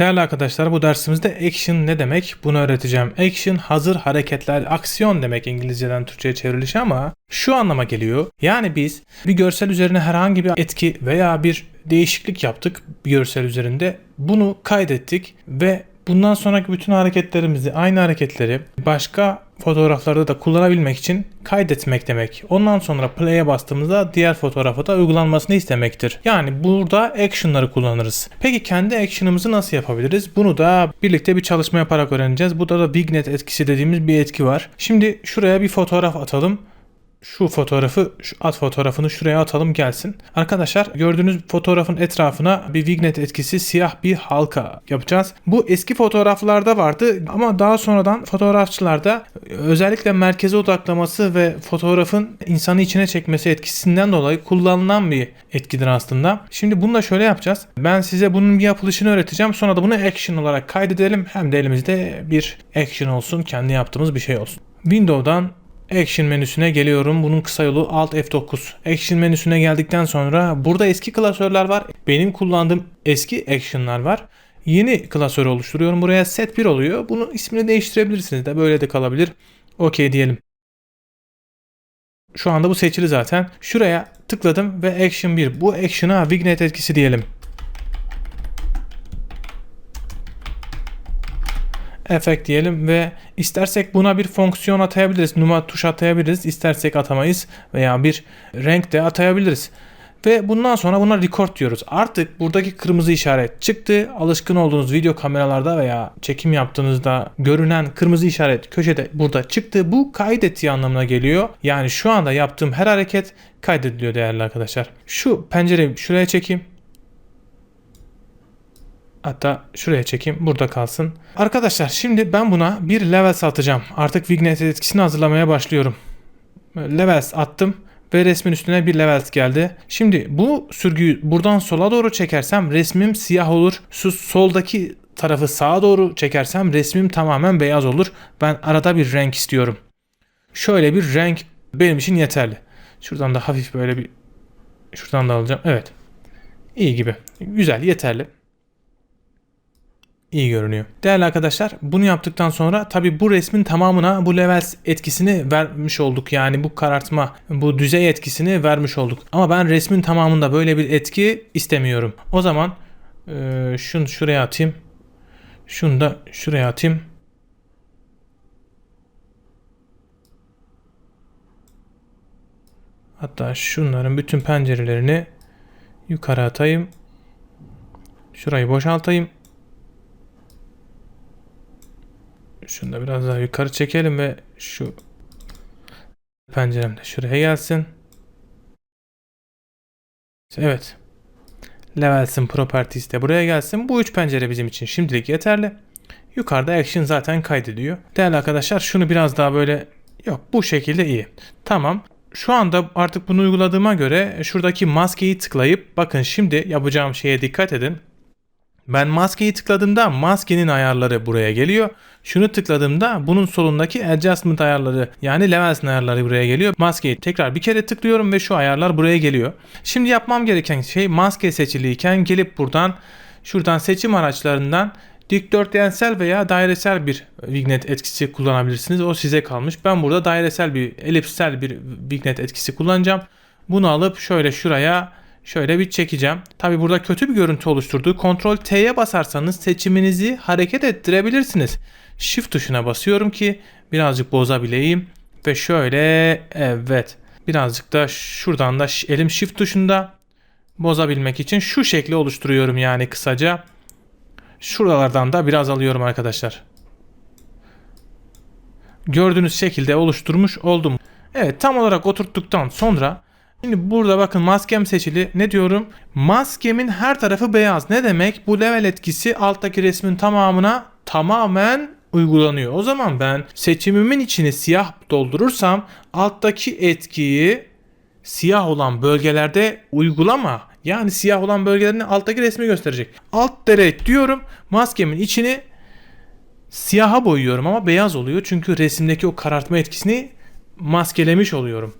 Değerli arkadaşlar bu dersimizde action ne demek bunu öğreteceğim. Action hazır hareketler, aksiyon demek İngilizceden Türkçe'ye çevrilişi ama şu anlama geliyor. Yani biz bir görsel üzerine herhangi bir etki veya bir değişiklik yaptık bir görsel üzerinde. Bunu kaydettik ve bundan sonraki bütün hareketlerimizi, aynı hareketleri başka fotoğraflarda da kullanabilmek için kaydetmek demek. Ondan sonra play'e bastığımızda diğer fotoğrafa da uygulanmasını istemektir. Yani burada action'ları kullanırız. Peki kendi action'ımızı nasıl yapabiliriz? Bunu da birlikte bir çalışma yaparak öğreneceğiz. Burada da Vignet etkisi dediğimiz bir etki var. Şimdi şuraya bir fotoğraf atalım şu fotoğrafı, şu at fotoğrafını şuraya atalım gelsin. Arkadaşlar gördüğünüz fotoğrafın etrafına bir vignet etkisi siyah bir halka yapacağız. Bu eski fotoğraflarda vardı ama daha sonradan fotoğrafçılarda özellikle merkeze odaklaması ve fotoğrafın insanı içine çekmesi etkisinden dolayı kullanılan bir etkidir aslında. Şimdi bunu da şöyle yapacağız. Ben size bunun bir yapılışını öğreteceğim. Sonra da bunu action olarak kaydedelim. Hem de elimizde bir action olsun, kendi yaptığımız bir şey olsun. Window'dan Action menüsüne geliyorum. Bunun kısa yolu Alt F9. Action menüsüne geldikten sonra burada eski klasörler var. Benim kullandığım eski action'lar var. Yeni klasör oluşturuyorum. Buraya set 1 oluyor. Bunun ismini değiştirebilirsiniz de böyle de kalabilir. OK diyelim. Şu anda bu seçili zaten. Şuraya tıkladım ve Action 1. Bu Action'a Vignet etkisi diyelim. Efekt diyelim ve istersek buna bir fonksiyon atayabiliriz. Numara tuş atayabiliriz. İstersek atamayız veya bir renk de atayabiliriz. Ve bundan sonra buna record diyoruz. Artık buradaki kırmızı işaret çıktı. Alışkın olduğunuz video kameralarda veya çekim yaptığınızda görünen kırmızı işaret köşede burada çıktı. Bu kaydettiği anlamına geliyor. Yani şu anda yaptığım her hareket kaydediliyor değerli arkadaşlar. Şu pencereyi şuraya çekeyim. Hatta şuraya çekeyim burada kalsın. Arkadaşlar şimdi ben buna bir levels atacağım. Artık Vignet etkisini hazırlamaya başlıyorum. Levels attım ve resmin üstüne bir levels geldi. Şimdi bu sürgüyü buradan sola doğru çekersem resmim siyah olur. Şu soldaki tarafı sağa doğru çekersem resmim tamamen beyaz olur. Ben arada bir renk istiyorum. Şöyle bir renk benim için yeterli. Şuradan da hafif böyle bir şuradan da alacağım. Evet. İyi gibi. Güzel, yeterli iyi görünüyor. Değerli arkadaşlar bunu yaptıktan sonra tabi bu resmin tamamına bu levels etkisini vermiş olduk. Yani bu karartma, bu düzey etkisini vermiş olduk. Ama ben resmin tamamında böyle bir etki istemiyorum. O zaman e, şunu şuraya atayım. Şunu da şuraya atayım. Hatta şunların bütün pencerelerini yukarı atayım. Şurayı boşaltayım. Şunu da biraz daha yukarı çekelim ve şu pencerem de şuraya gelsin. Evet. Levels'in properties de buraya gelsin. Bu üç pencere bizim için şimdilik yeterli. Yukarıda action zaten kaydediyor. Değerli arkadaşlar şunu biraz daha böyle yok bu şekilde iyi. Tamam. Şu anda artık bunu uyguladığıma göre şuradaki maskeyi tıklayıp bakın şimdi yapacağım şeye dikkat edin. Ben maskeyi tıkladığımda maskenin ayarları buraya geliyor. Şunu tıkladığımda bunun solundaki adjustment ayarları yani levels'in ayarları buraya geliyor. Maskeyi tekrar bir kere tıklıyorum ve şu ayarlar buraya geliyor. Şimdi yapmam gereken şey maske seçiliyken gelip buradan şuradan seçim araçlarından dikdörtgensel veya dairesel bir vignet etkisi kullanabilirsiniz. O size kalmış. Ben burada dairesel bir elipsel bir vignet etkisi kullanacağım. Bunu alıp şöyle şuraya Şöyle bir çekeceğim. Tabi burada kötü bir görüntü oluşturdu. Ctrl T'ye basarsanız seçiminizi hareket ettirebilirsiniz. Shift tuşuna basıyorum ki birazcık bozabileyim. Ve şöyle evet. Birazcık da şuradan da elim Shift tuşunda bozabilmek için şu şekli oluşturuyorum yani kısaca. Şuralardan da biraz alıyorum arkadaşlar. Gördüğünüz şekilde oluşturmuş oldum. Evet tam olarak oturttuktan sonra Şimdi burada bakın maskem seçili. Ne diyorum? Maskemin her tarafı beyaz. Ne demek? Bu level etkisi alttaki resmin tamamına tamamen uygulanıyor. O zaman ben seçimimin içini siyah doldurursam alttaki etkiyi siyah olan bölgelerde uygulama. Yani siyah olan bölgelerini alttaki resmi gösterecek. Alt delete diyorum. Maskemin içini siyaha boyuyorum ama beyaz oluyor. Çünkü resimdeki o karartma etkisini maskelemiş oluyorum.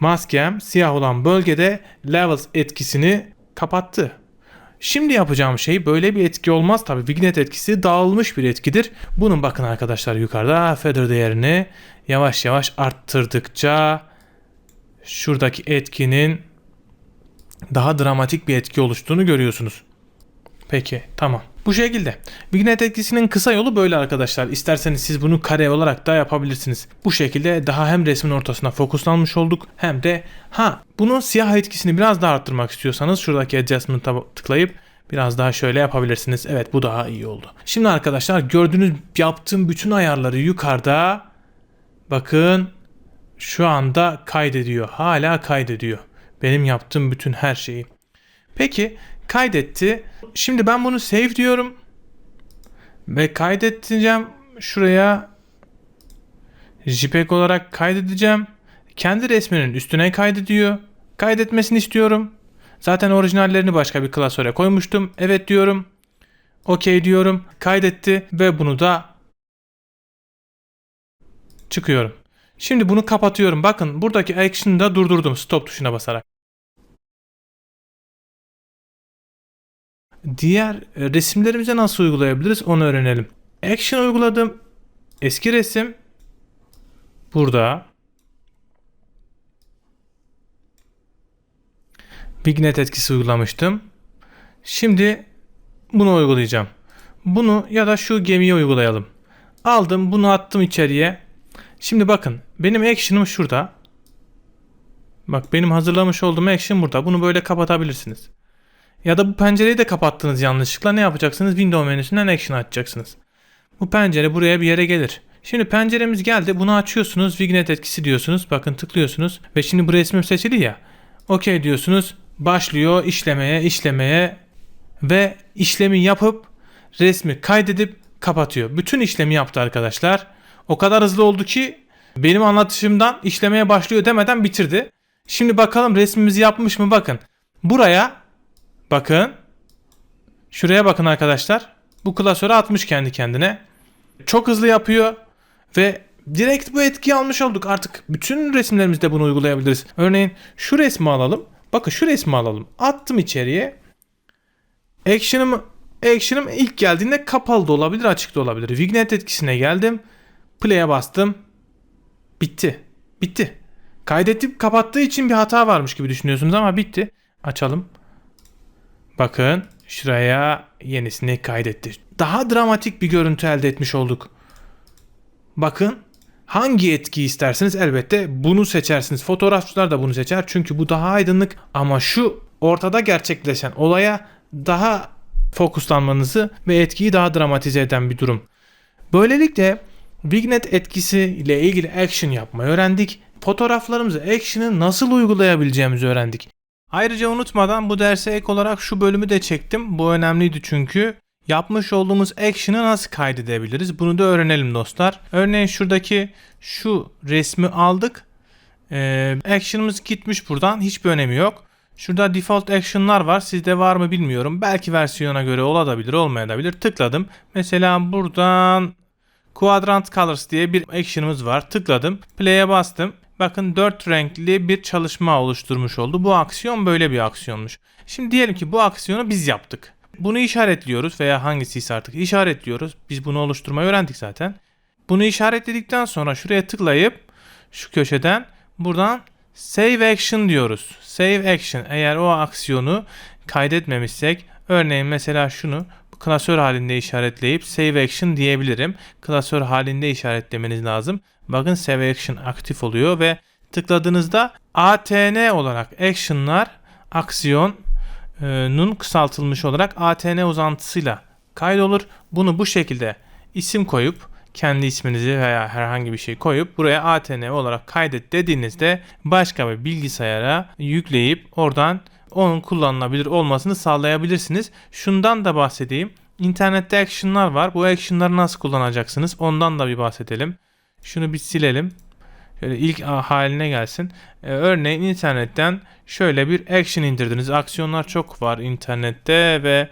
Maskem siyah olan bölgede levels etkisini kapattı. Şimdi yapacağım şey böyle bir etki olmaz tabi. Vignette etkisi dağılmış bir etkidir. Bunun bakın arkadaşlar yukarıda feather değerini yavaş yavaş arttırdıkça şuradaki etkinin daha dramatik bir etki oluştuğunu görüyorsunuz. Peki tamam. Bu şekilde. Vignette etkisinin kısa yolu böyle arkadaşlar. İsterseniz siz bunu kare olarak da yapabilirsiniz. Bu şekilde daha hem resmin ortasına fokuslanmış olduk hem de ha bunun siyah etkisini biraz daha arttırmak istiyorsanız şuradaki adjustment'a tıklayıp biraz daha şöyle yapabilirsiniz. Evet bu daha iyi oldu. Şimdi arkadaşlar gördüğünüz yaptığım bütün ayarları yukarıda bakın şu anda kaydediyor. Hala kaydediyor. Benim yaptığım bütün her şeyi. Peki kaydetti. Şimdi ben bunu save diyorum. Ve kaydedeceğim. Şuraya JPEG olarak kaydedeceğim. Kendi resminin üstüne kaydediyor. Kaydetmesini istiyorum. Zaten orijinallerini başka bir klasöre koymuştum. Evet diyorum. OK diyorum. Kaydetti ve bunu da çıkıyorum. Şimdi bunu kapatıyorum. Bakın buradaki action'ı da durdurdum stop tuşuna basarak. Diğer e, resimlerimize nasıl uygulayabiliriz onu öğrenelim. Action uyguladım. Eski resim burada. Vignette etkisi uygulamıştım. Şimdi bunu uygulayacağım. Bunu ya da şu gemiyi uygulayalım. Aldım bunu attım içeriye. Şimdi bakın benim action'ım şurada. Bak benim hazırlamış olduğum action burada. Bunu böyle kapatabilirsiniz. Ya da bu pencereyi de kapattınız yanlışlıkla ne yapacaksınız? Window menüsünden action açacaksınız. Bu pencere buraya bir yere gelir. Şimdi penceremiz geldi. Bunu açıyorsunuz. Vignette etkisi diyorsunuz. Bakın tıklıyorsunuz. Ve şimdi bu resmim seçili ya. OK diyorsunuz. Başlıyor işlemeye, işlemeye ve işlemi yapıp resmi kaydedip kapatıyor. Bütün işlemi yaptı arkadaşlar. O kadar hızlı oldu ki benim anlatışımdan işlemeye başlıyor demeden bitirdi. Şimdi bakalım resmimizi yapmış mı bakın. Buraya bakın. Şuraya bakın arkadaşlar. Bu klasörü atmış kendi kendine. Çok hızlı yapıyor ve direkt bu etkiyi almış olduk. Artık bütün resimlerimizde bunu uygulayabiliriz. Örneğin şu resmi alalım. Bakın şu resmi alalım. Attım içeriye. Action'ım Action'ım ilk geldiğinde kapalı da olabilir, açık da olabilir. Vignette etkisine geldim. Play'e bastım. Bitti. Bitti. Kaydetip kapattığı için bir hata varmış gibi düşünüyorsunuz ama bitti. Açalım. Bakın şuraya yenisini kaydetti. Daha dramatik bir görüntü elde etmiş olduk. Bakın hangi etki isterseniz elbette bunu seçersiniz. Fotoğrafçılar da bunu seçer çünkü bu daha aydınlık ama şu ortada gerçekleşen olaya daha fokuslanmanızı ve etkiyi daha dramatize eden bir durum. Böylelikle Vignette etkisi ile ilgili action yapmayı öğrendik. Fotoğraflarımızı action'ı nasıl uygulayabileceğimizi öğrendik. Ayrıca unutmadan bu derse ek olarak şu bölümü de çektim. Bu önemliydi çünkü. Yapmış olduğumuz action'ı nasıl kaydedebiliriz? Bunu da öğrenelim dostlar. Örneğin şuradaki şu resmi aldık. Ee, action'ımız gitmiş buradan. Hiçbir önemi yok. Şurada default action'lar var. Sizde var mı bilmiyorum. Belki versiyona göre olabilir, olmayabilir. Tıkladım. Mesela buradan Quadrant Colors diye bir action'ımız var. Tıkladım. Play'e bastım. Bakın dört renkli bir çalışma oluşturmuş oldu. Bu aksiyon böyle bir aksiyonmuş. Şimdi diyelim ki bu aksiyonu biz yaptık. Bunu işaretliyoruz veya hangisiyse artık işaretliyoruz. Biz bunu oluşturmayı öğrendik zaten. Bunu işaretledikten sonra şuraya tıklayıp şu köşeden buradan Save Action diyoruz. Save Action eğer o aksiyonu kaydetmemişsek örneğin mesela şunu klasör halinde işaretleyip Save Action diyebilirim. Klasör halinde işaretlemeniz lazım. Bakın Save Action aktif oluyor ve tıkladığınızda ATN olarak action'lar aksiyonun kısaltılmış olarak ATN uzantısıyla kaydolur. Bunu bu şekilde isim koyup kendi isminizi veya herhangi bir şey koyup buraya ATN olarak kaydet dediğinizde başka bir bilgisayara yükleyip oradan onun kullanılabilir olmasını sağlayabilirsiniz. Şundan da bahsedeyim. İnternette action'lar var. Bu action'ları nasıl kullanacaksınız? Ondan da bir bahsedelim. Şunu bir silelim. Şöyle ilk haline gelsin. Ee, örneğin internetten şöyle bir action indirdiniz. Aksiyonlar çok var internette ve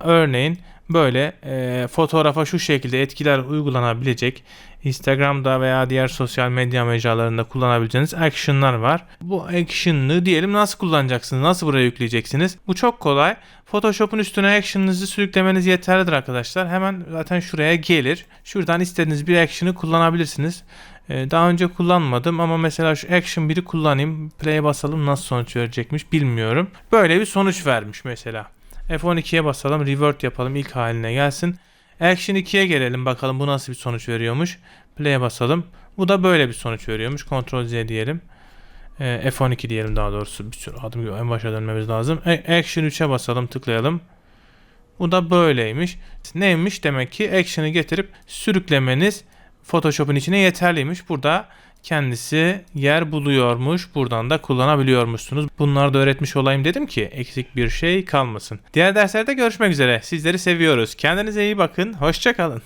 Örneğin böyle e, fotoğrafa şu şekilde etkiler uygulanabilecek Instagram'da veya diğer sosyal medya mecralarında kullanabileceğiniz action'lar var. Bu action'ı diyelim nasıl kullanacaksınız? Nasıl buraya yükleyeceksiniz? Bu çok kolay. Photoshop'un üstüne action'ınızı sürüklemeniz yeterlidir arkadaşlar. Hemen zaten şuraya gelir. Şuradan istediğiniz bir action'ı kullanabilirsiniz. Ee, Daha önce kullanmadım ama mesela şu action 1'i kullanayım. Play'e basalım nasıl sonuç verecekmiş bilmiyorum. Böyle bir sonuç vermiş mesela. F12'ye basalım. Revert yapalım. ilk haline gelsin. Action 2'ye gelelim bakalım bu nasıl bir sonuç veriyormuş. Play'e basalım. Bu da böyle bir sonuç veriyormuş. Ctrl Z diyelim. Ee, F12 diyelim daha doğrusu. Bir sürü adım gibi en başa dönmemiz lazım. A- Action 3'e basalım tıklayalım. Bu da böyleymiş. Neymiş? Demek ki Action'ı getirip sürüklemeniz Photoshop'un içine yeterliymiş. Burada kendisi yer buluyormuş. Buradan da kullanabiliyormuşsunuz. Bunları da öğretmiş olayım dedim ki eksik bir şey kalmasın. Diğer derslerde görüşmek üzere. Sizleri seviyoruz. Kendinize iyi bakın. Hoşçakalın.